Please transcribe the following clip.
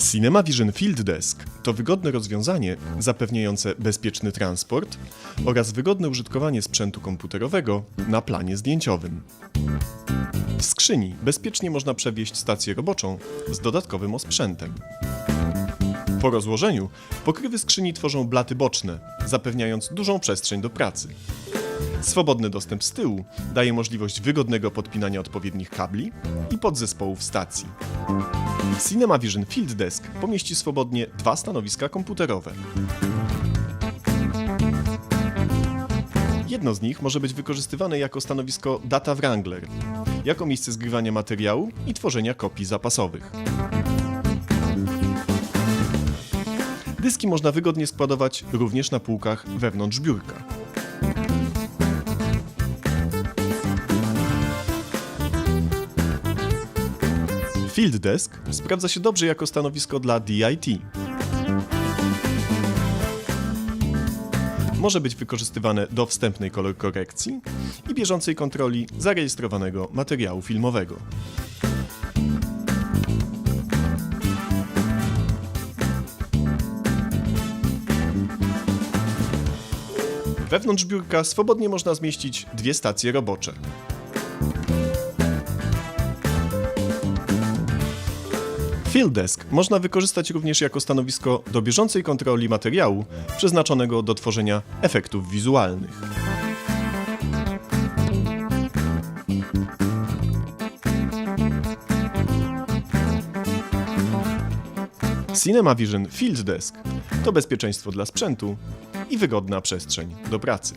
Cinema Vision Field Desk to wygodne rozwiązanie zapewniające bezpieczny transport oraz wygodne użytkowanie sprzętu komputerowego na planie zdjęciowym. W skrzyni bezpiecznie można przewieźć stację roboczą z dodatkowym osprzętem. Po rozłożeniu pokrywy skrzyni tworzą blaty boczne, zapewniając dużą przestrzeń do pracy. Swobodny dostęp z tyłu daje możliwość wygodnego podpinania odpowiednich kabli i podzespołów stacji. Cinema Vision Field Desk pomieści swobodnie dwa stanowiska komputerowe. Jedno z nich może być wykorzystywane jako stanowisko Data Wrangler, jako miejsce zgrywania materiału i tworzenia kopii zapasowych. Dyski można wygodnie składować również na półkach wewnątrz biurka. Field Desk sprawdza się dobrze jako stanowisko dla DIT. Może być wykorzystywane do wstępnej korekcji i bieżącej kontroli zarejestrowanego materiału filmowego. Wewnątrz biurka swobodnie można zmieścić dwie stacje robocze. Field Desk można wykorzystać również jako stanowisko do bieżącej kontroli materiału przeznaczonego do tworzenia efektów wizualnych. Cinema Vision Field Desk to bezpieczeństwo dla sprzętu i wygodna przestrzeń do pracy.